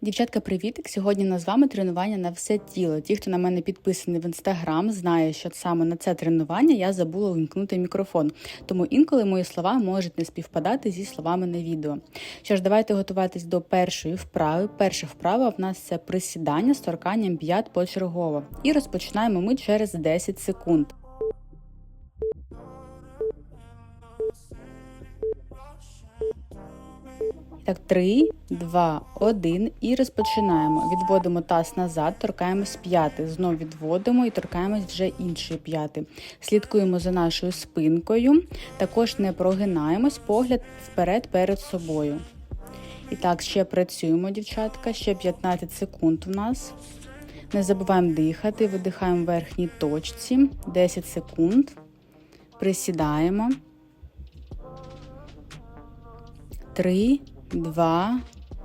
Дівчатка, привітик! Сьогодні у нас з вами тренування на все тіло. Ті, хто на мене підписаний в інстаграм, знає, що саме на це тренування я забула увімкнути мікрофон. Тому інколи мої слова можуть не співпадати зі словами на відео. Що ж, давайте готуватись до першої вправи. Перша вправа в нас це присідання з торканням п'ят почергово. І розпочинаємо ми через 10 секунд. Так, 3, 2, 1 і розпочинаємо. Відводимо таз назад, торкаємось п'яти. Знов відводимо і торкаємось вже іншої п'яти. Слідкуємо за нашою спинкою. Також не прогинаємось, погляд вперед перед собою. І так, ще працюємо, дівчатка, ще 15 секунд у нас. Не забуваємо дихати, видихаємо в верхній точці. 10 секунд. Присідаємо. 3, 2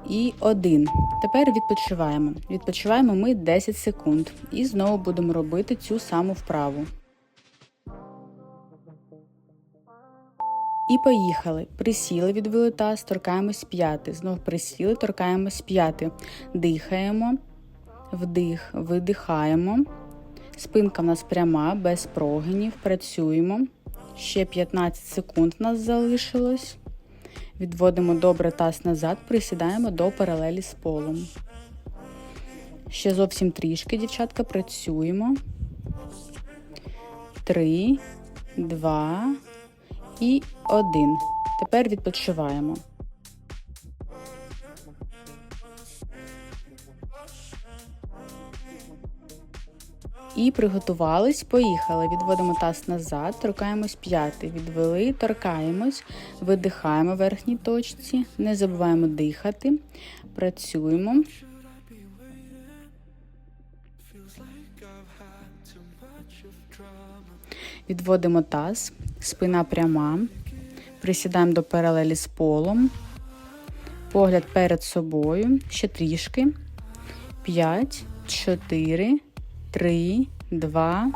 і 1. Тепер відпочиваємо. Відпочиваємо ми 10 секунд. І знову будемо робити цю саму вправу. І поїхали. Присіли, відвели таз, торкаємось п'яти. Знов присіли, торкаємось п'яти. Дихаємо, вдих, видихаємо. Спинка в нас пряма, без прогинів. Працюємо. Ще 15 секунд у нас залишилось. Відводимо добре таз назад, присідаємо до паралелі з полом. Ще зовсім трішки, дівчатка, працюємо. Три, два і один. Тепер відпочиваємо. І приготувались, поїхали. Відводимо таз назад, торкаємось п'яти. Відвели, торкаємось, видихаємо в верхній точці, не забуваємо дихати, працюємо. Відводимо таз, спина пряма, присідаємо до паралелі з полом, погляд перед собою, ще трішки. 5, 4, 3, 2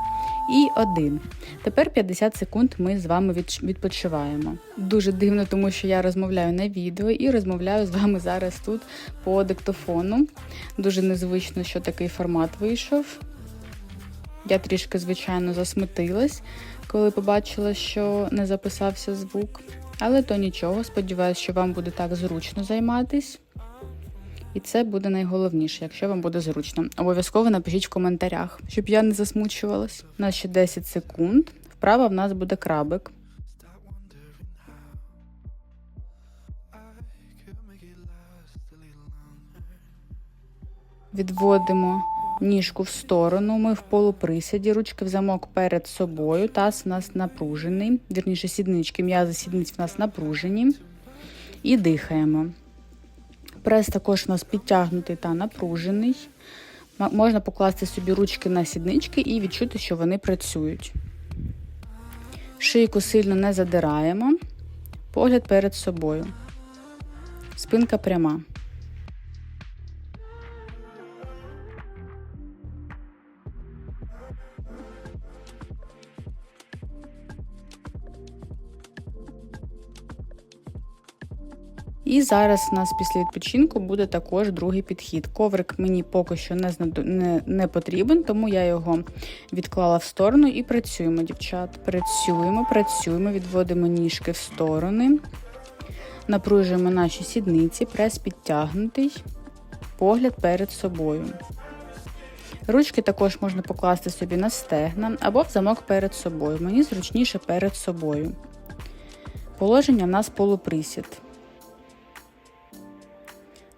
і 1. Тепер 50 секунд ми з вами відпочиваємо. Дуже дивно, тому що я розмовляю на відео і розмовляю з вами зараз тут по диктофону. Дуже незвично, що такий формат вийшов. Я трішки, звичайно, засмутилась, коли побачила, що не записався звук. Але то нічого, сподіваюся, що вам буде так зручно займатись. І це буде найголовніше, якщо вам буде зручно. Обов'язково напишіть в коментарях, щоб я не засмучувалась. У нас ще 10 секунд. Вправа в нас буде крабик. Відводимо ніжку в сторону. Ми в полуприсіді, ручки в замок перед собою. Таз у нас напружений. Вірніше, сіднички, м'язи сідниць в нас напружені. І дихаємо. Прес також у нас підтягнутий та напружений. Можна покласти собі ручки на сіднички і відчути, що вони працюють. Шийку сильно не задираємо, погляд перед собою. Спинка пряма. І зараз у нас після відпочинку буде також другий підхід. Коврик мені поки що не не, не потрібен, тому я його відклала в сторону і працюємо, дівчат. Працюємо, працюємо, відводимо ніжки в сторони, напружуємо наші сідниці, прес підтягнутий, погляд перед собою. Ручки також можна покласти собі на стегна або в замок перед собою. Мені зручніше перед собою. Положення в нас полуприсід.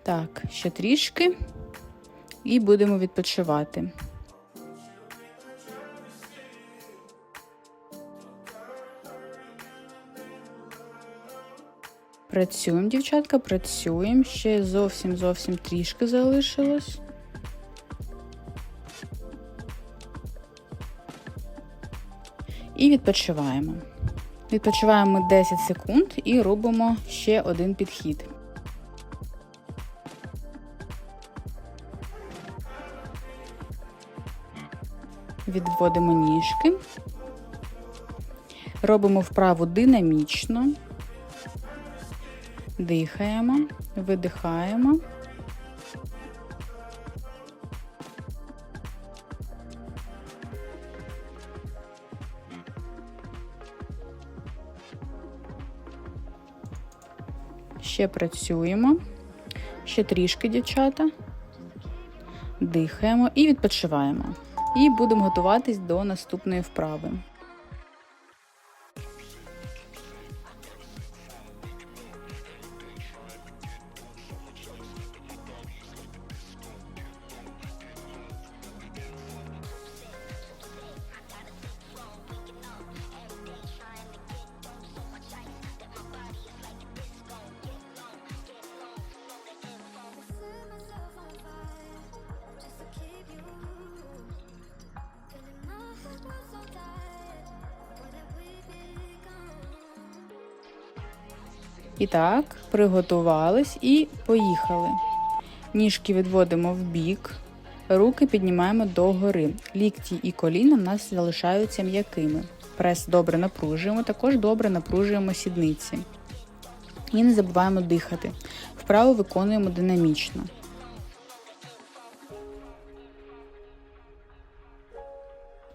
Так, ще трішки і будемо відпочивати. Працюємо, дівчатка, працюємо. Ще зовсім зовсім трішки залишилось. І відпочиваємо. Відпочиваємо 10 секунд і робимо ще один підхід. відводимо ніжки, робимо вправу динамічно, дихаємо, видихаємо. Ще працюємо, ще трішки, дівчата, дихаємо і відпочиваємо. І будемо готуватись до наступної вправи. І так, приготувались і поїхали. Ніжки відводимо в бік, руки піднімаємо догори. Лікті і коліна в нас залишаються м'якими. Прес добре напружуємо, також добре напружуємо сідниці. І не забуваємо дихати. Вправо виконуємо динамічно.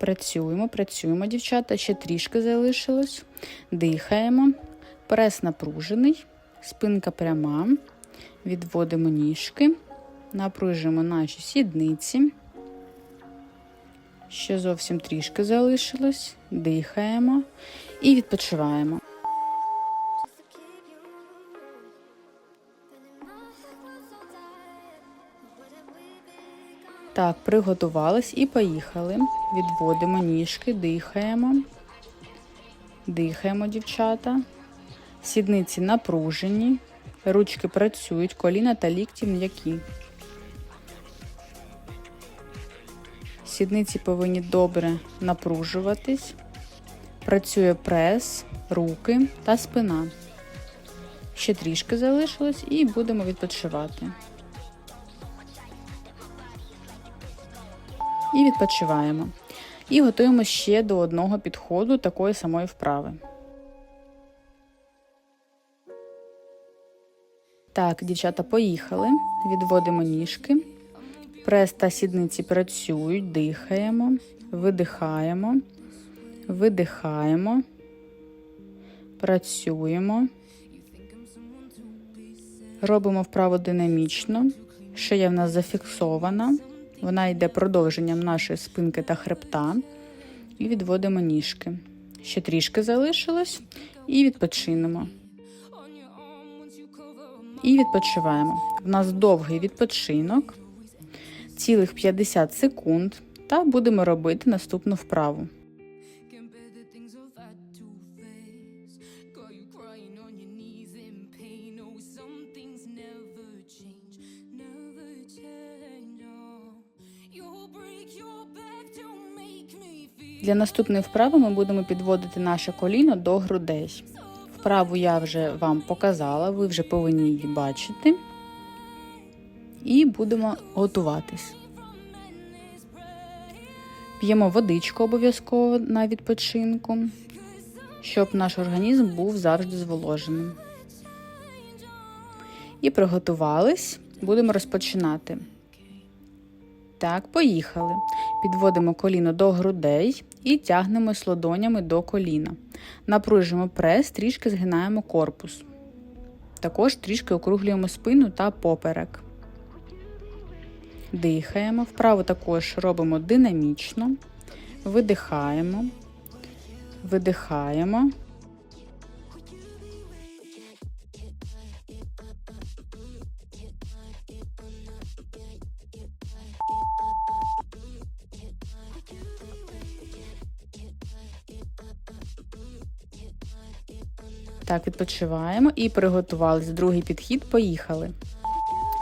Працюємо, працюємо, дівчата. Ще трішки залишилось. Дихаємо. Прес напружений, спинка пряма. Відводимо ніжки, напружуємо наші сідниці. Ще зовсім трішки залишилось. Дихаємо і відпочиваємо. Так, приготувались і поїхали. Відводимо ніжки, дихаємо. Дихаємо, дівчата. Сідниці напружені, ручки працюють, коліна та лікті м'які. Сідниці повинні добре напружуватись. Працює прес, руки та спина. Ще трішки залишилось і будемо відпочивати. І відпочиваємо. І готуємо ще до одного підходу такої самої вправи. Так, дівчата, поїхали. Відводимо ніжки. Прес та сідниці працюють, дихаємо, видихаємо, видихаємо, працюємо. Робимо вправо динамічно. Шия в нас зафіксована. Вона йде продовженням нашої спинки та хребта. І відводимо ніжки. Ще трішки залишилось. І відпочинемо. І відпочиваємо. В нас довгий відпочинок, цілих 50 секунд, та будемо робити наступну вправу. Для наступної вправи ми будемо підводити наше коліно до грудей. Вправу я вже вам показала, ви вже повинні її бачити. І будемо готуватись. П'ємо водичку обов'язково на відпочинку, щоб наш організм був завжди зволоженим. І приготувались, будемо розпочинати. Так, поїхали. Підводимо коліно до грудей і тягнемось ладонями до коліна. Напружуємо прес, трішки згинаємо корпус. Також трішки округлюємо спину та поперек. Дихаємо. Вправо також робимо динамічно. Видихаємо, видихаємо. Так, відпочиваємо і приготувалися. Другий підхід. Поїхали.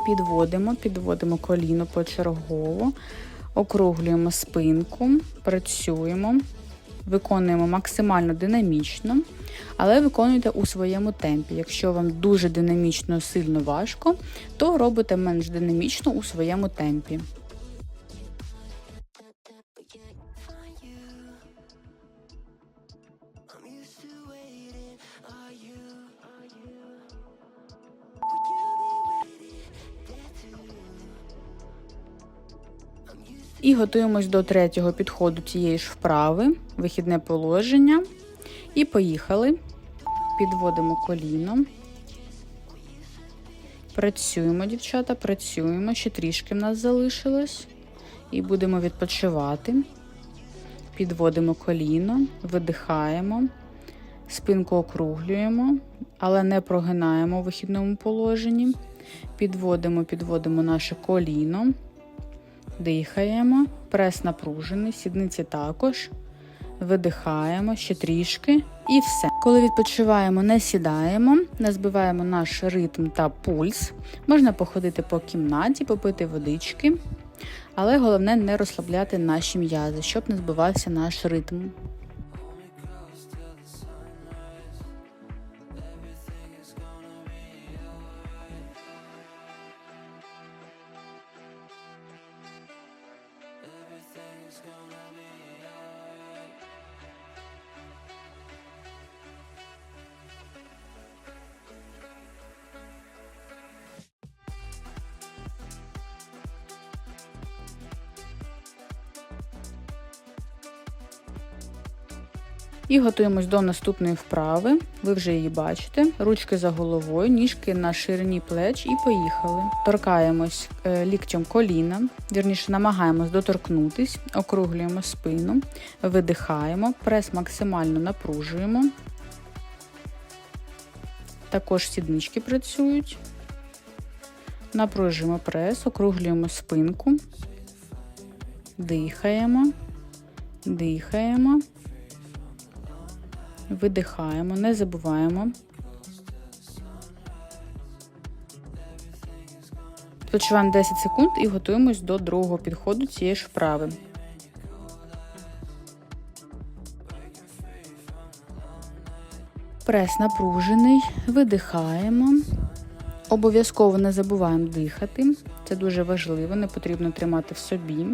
Підводимо, підводимо коліно почергово, округлюємо спинку, працюємо, виконуємо максимально динамічно, але виконуйте у своєму темпі. Якщо вам дуже динамічно сильно важко, то робите менш динамічно у своєму темпі. І готуємось до третього підходу цієї ж вправи, вихідне положення. І поїхали. Підводимо коліно. Працюємо, дівчата, працюємо. Ще трішки в нас залишилось. І будемо відпочивати. Підводимо коліно, видихаємо, спинку округлюємо, але не прогинаємо у вихідному положенні. Підводимо, підводимо наше коліно, дихаємо, прес напружений, сідниці також. Видихаємо ще трішки і все. Коли відпочиваємо, не сідаємо, не збиваємо наш ритм та пульс. Можна походити по кімнаті, попити водички, але головне не розслабляти наші м'язи, щоб не збивався наш ритм. І готуємось до наступної вправи. Ви вже її бачите. Ручки за головою, ніжки на ширині плеч і поїхали. Торкаємось е, ліктем коліна, вірніше намагаємось доторкнутись, округлюємо спину, видихаємо, прес максимально напружуємо. Також сіднички працюють. Напружуємо прес, округлюємо спинку, дихаємо, дихаємо. Видихаємо, не забуваємо. Відпочиваємо 10 секунд і готуємось до другого підходу цієї ж вправи. Прес напружений, видихаємо. Обов'язково не забуваємо дихати. Це дуже важливо, не потрібно тримати в собі.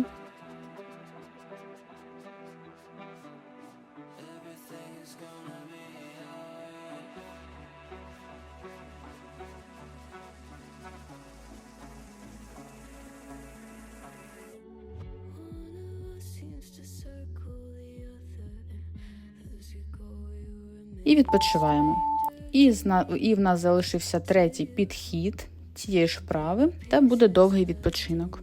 І відпочиваємо. І, і в нас залишився третій підхід цієї ж вправи, та буде довгий відпочинок.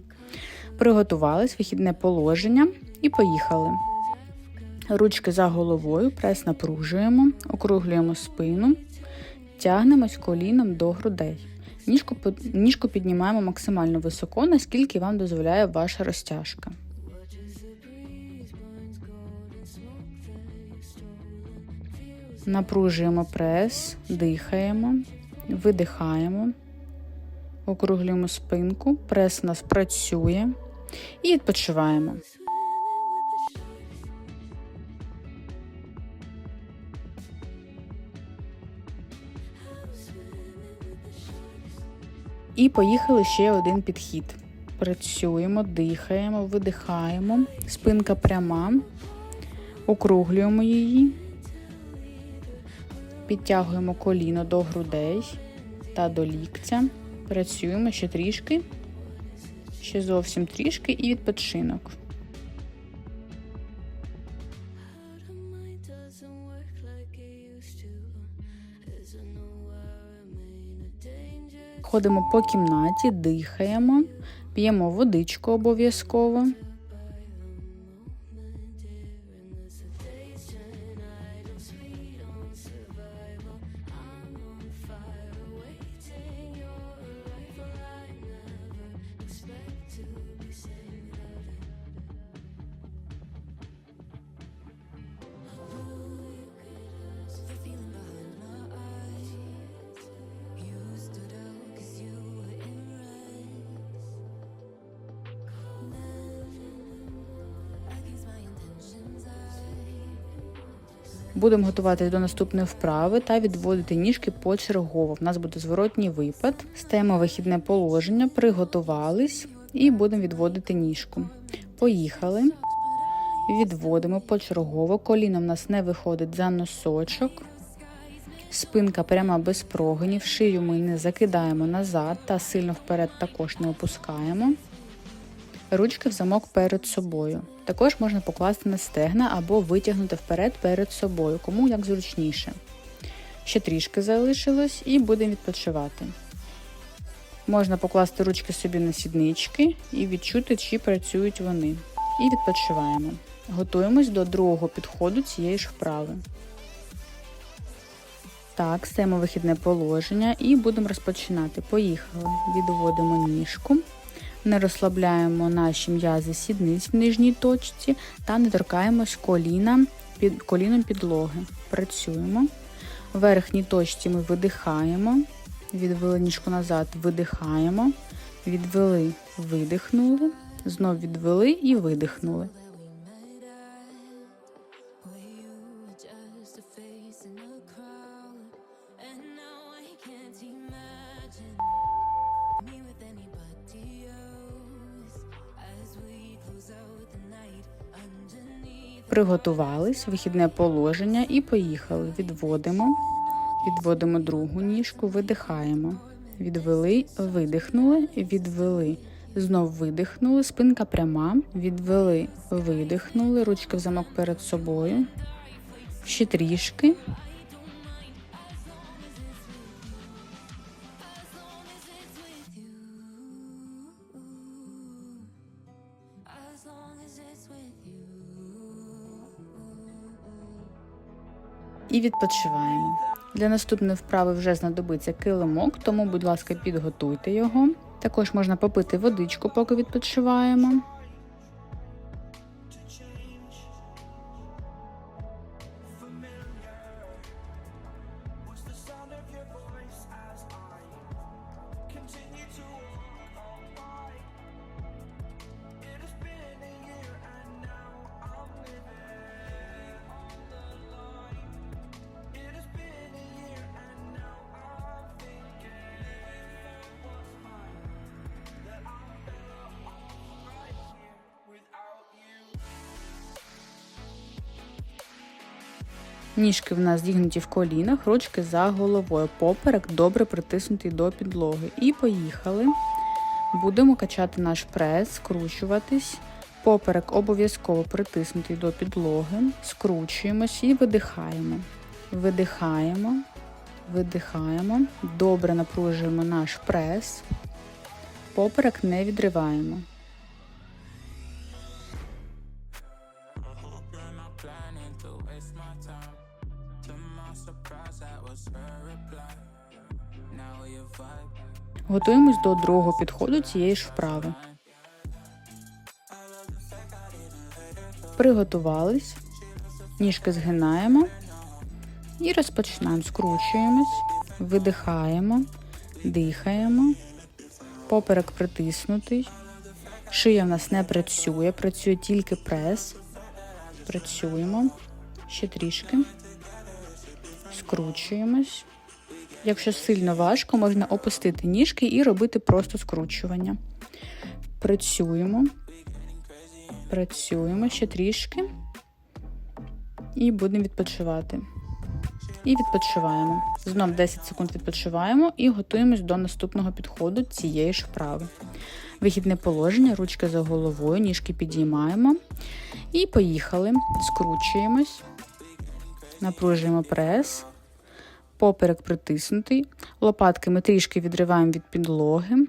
Приготувались вихідне положення і поїхали. Ручки за головою, прес напружуємо, округлюємо спину, тягнемось коліном до грудей. Ніжку, ніжку піднімаємо максимально високо, наскільки вам дозволяє ваша розтяжка. Напружуємо прес, дихаємо, видихаємо, округлюємо спинку, прес у нас працює і відпочиваємо. І поїхали ще один підхід. Працюємо, дихаємо, видихаємо, спинка пряма, округлюємо її. Підтягуємо коліно до грудей та до ліктя. Працюємо ще трішки, ще зовсім трішки і відпочинок. Ходимо по кімнаті, дихаємо, п'ємо водичку обов'язково. Будемо готуватися до наступної вправи та відводити ніжки почергово. В нас буде зворотній випад. Стаємо вихідне положення, приготувались і будемо відводити ніжку. Поїхали. Відводимо почергово. Коліно в нас не виходить за носочок. Спинка пряма без прогинів. Шию ми не закидаємо назад та сильно вперед також не опускаємо. Ручки в замок перед собою. Також можна покласти на стегна або витягнути вперед перед собою, кому як зручніше. Ще трішки залишилось і будемо відпочивати. Можна покласти ручки собі на сіднички і відчути, чи працюють вони. І відпочиваємо. Готуємось до другого підходу цієї ж вправи. Так, стаємо вихідне положення і будемо розпочинати. Поїхали. Відводимо ніжку, не розслабляємо наші м'язи сідниць в нижній точці та не торкаємось коліна під коліном підлоги. Працюємо. В верхній точці ми видихаємо, відвели ніжку назад, видихаємо, відвели, видихнули, знов відвели і видихнули. Приготувались, вихідне положення і поїхали. Відводимо, відводимо другу ніжку, видихаємо. Відвели, видихнули, відвели. Знов видихнули, спинка пряма, відвели, видихнули, ручки в замок перед собою. Ще трішки. І відпочиваємо. Для наступної вправи вже знадобиться килимок, тому, будь ласка, підготуйте його. Також можна попити водичку, поки відпочиваємо. Ніжки в нас зігнуті в колінах, ручки за головою. Поперек добре притиснутий до підлоги. І поїхали. Будемо качати наш прес, скручуватись. Поперек обов'язково притиснутий до підлоги. Скручуємось і видихаємо. Видихаємо, видихаємо. Добре напружуємо наш прес. Поперек не відриваємо. Готуємось до другого підходу цієї ж вправи. Приготувались, ніжки згинаємо і розпочинаємо. Скручуємось, видихаємо, дихаємо, поперек притиснутий, шия в нас не працює, працює тільки прес. Працюємо ще трішки, скручуємось. Якщо сильно важко, можна опустити ніжки і робити просто скручування. Працюємо, працюємо ще трішки і будемо відпочивати. І відпочиваємо. Знов 10 секунд відпочиваємо і готуємось до наступного підходу цієї ж вправи. Вихідне положення, ручки за головою, ніжки підіймаємо. І поїхали. Скручуємось, напружуємо прес. Поперек притиснутий. Лопатки ми трішки відриваємо від підлоги.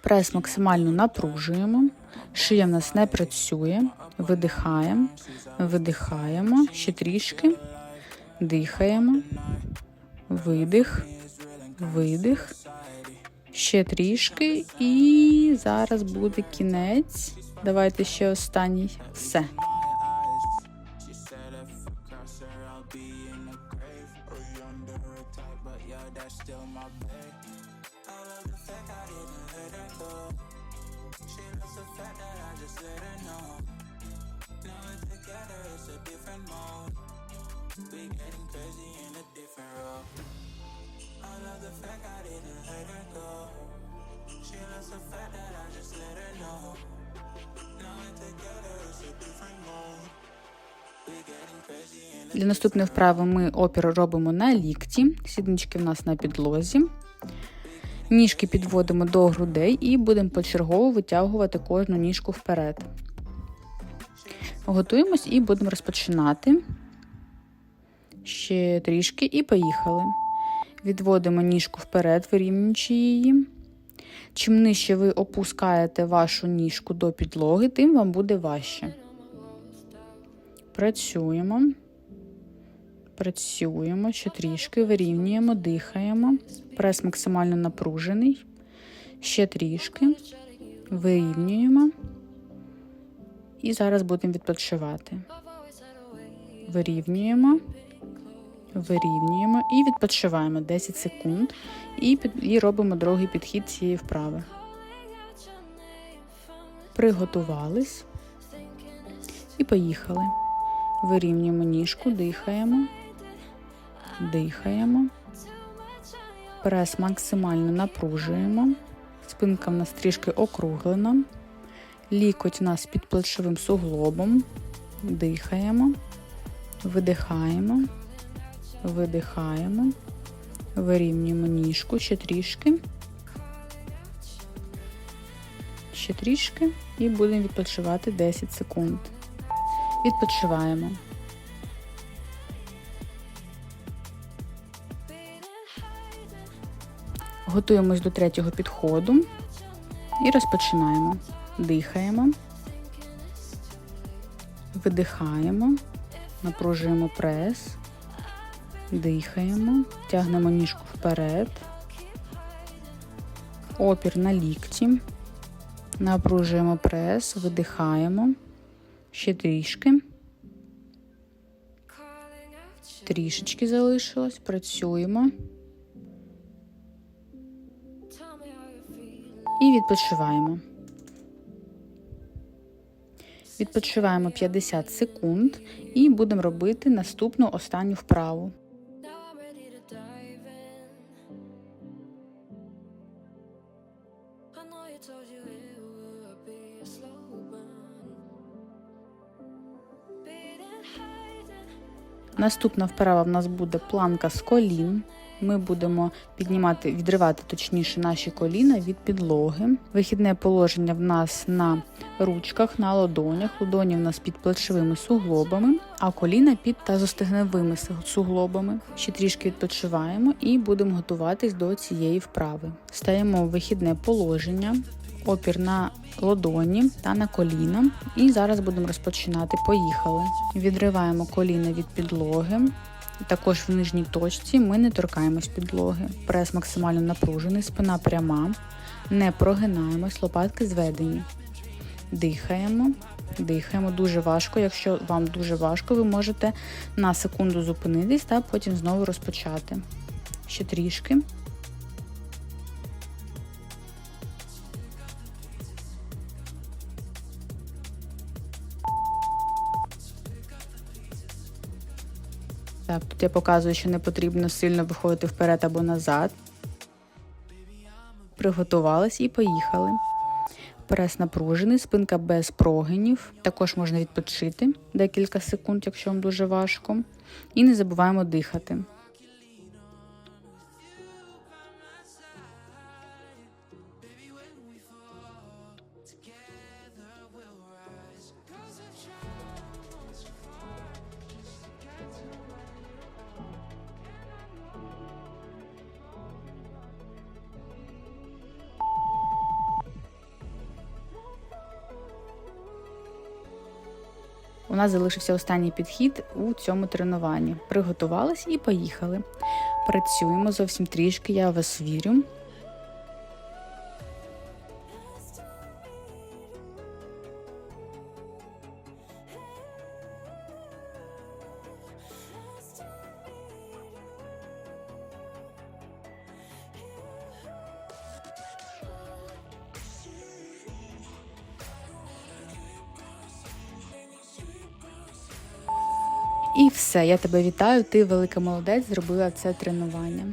Прес максимально напружуємо. Шия в нас не працює. Видихаємо, видихаємо. Ще трішки. Дихаємо. Видих. Видих. Ще трішки. І зараз буде кінець. Давайте ще останній. Все. Different mode. We getting crazy in a different role. I love the fact I didn't let her go. She loves the fact that I just let her know. Now we're together, it's a different mode. Для наступної вправи ми опір робимо на лікті, сіднички в нас на підлозі. Ніжки підводимо до грудей і будемо почергово витягувати кожну ніжку вперед. Готуємось і будемо розпочинати. Ще трішки і поїхали. Відводимо ніжку вперед, вирівнюючи її. Чим нижче ви опускаєте вашу ніжку до підлоги, тим вам буде важче. Працюємо. Працюємо ще трішки, вирівнюємо, дихаємо. Прес максимально напружений. Ще трішки. Вирівнюємо. І зараз будемо відпочивати. Вирівнюємо. Вирівнюємо і відпочиваємо 10 секунд. І, і робимо другий підхід цієї вправи. Приготувались. І поїхали. Вирівнюємо ніжку, дихаємо. Дихаємо. Прес максимально напружуємо. Спинка в нас трішки округлена. Лікоть у нас під плечовим суглобом. Дихаємо. Видихаємо. Видихаємо. Вирівнюємо ніжку ще трішки. Ще трішки. І будемо відпочивати 10 секунд. Відпочиваємо. Готуємось до третього підходу і розпочинаємо. Дихаємо, видихаємо, напружуємо прес, дихаємо, тягнемо ніжку вперед, опір на лікті, напружуємо прес, видихаємо, ще трішки. Трішечки залишилось, працюємо. І відпочиваємо. Відпочиваємо 50 секунд і будемо робити наступну останню вправу. Наступна вправа в нас буде планка з колін. Ми будемо піднімати, відривати точніше наші коліна від підлоги. Вихідне положення в нас на ручках, на ладонях. Ладоні в нас під плечовими суглобами, а коліна під тазостегневими суглобами. Ще трішки відпочиваємо і будемо готуватись до цієї вправи. Стаємо в вихідне положення, опір на ладоні та на коліна. І зараз будемо розпочинати. Поїхали. Відриваємо коліна від підлоги. Також в нижній точці ми не торкаємось підлоги. Прес максимально напружений, спина пряма, не прогинаємось, лопатки зведені. Дихаємо, дихаємо дуже важко. Якщо вам дуже важко, ви можете на секунду зупинитись та потім знову розпочати. Ще трішки. Тут я показую, що не потрібно сильно виходити вперед або назад. Приготувались і поїхали. Прес напружений, спинка без прогинів. Також можна відпочити декілька секунд, якщо вам дуже важко. І не забуваємо дихати. У нас залишився останній підхід у цьому тренуванні. Приготувались і поїхали. Працюємо зовсім трішки, я вас вірю. Я тебе вітаю. Ти велика молодець, зробила це тренування.